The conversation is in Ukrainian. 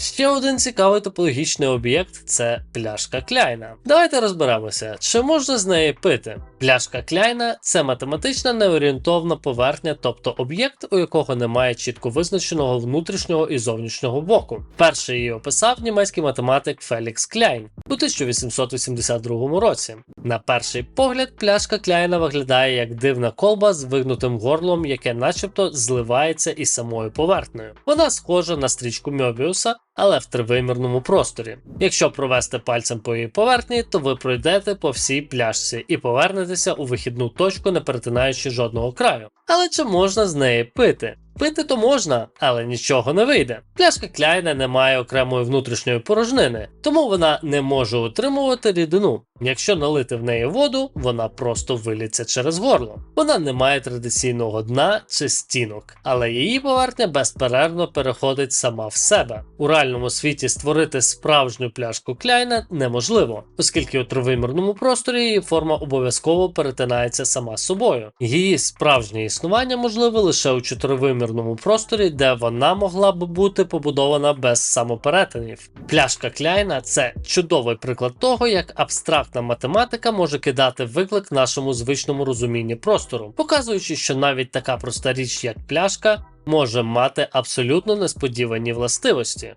Ще один цікавий топологічний об'єкт це пляшка Кляйна. Давайте розберемося, чи можна з неї пити. Пляшка Кляйна це математична неорієнтовна поверхня, тобто об'єкт, у якого немає чітко визначеного внутрішнього і зовнішнього боку. Перший її описав німецький математик Фелікс Кляйн у 1882 році. На перший погляд, пляшка Кляйна виглядає як дивна колба з вигнутим горлом, яке начебто зливається із самою поверхнею. Вона схожа на стрічку Мьобіуса, але в тривимірному просторі. Якщо провести пальцем по її поверхні, то ви пройдете по всій пляшці і повернетеся у вихідну точку, не перетинаючи жодного краю. Але чи можна з неї пити? Пити то можна, але нічого не вийде. Пляшка Кляйна не має окремої внутрішньої порожнини, тому вона не може утримувати рідину. Якщо налити в неї воду, вона просто виліться через горло. Вона не має традиційного дна чи стінок, але її поверхня безперервно переходить сама в себе. У реальному світі створити справжню пляшку Кляйна неможливо, оскільки у тривимірному просторі її форма обов'язково перетинається сама собою. Її справжнє існування можливе лише у чотиривимірному просторі, де вона могла б бути побудована без самоперетинів. Пляшка Кляйна це чудовий приклад того, як абстрактна математика може кидати виклик нашому звичному розумінні простору, показуючи, що навіть така проста річ, як пляшка, може мати абсолютно несподівані властивості.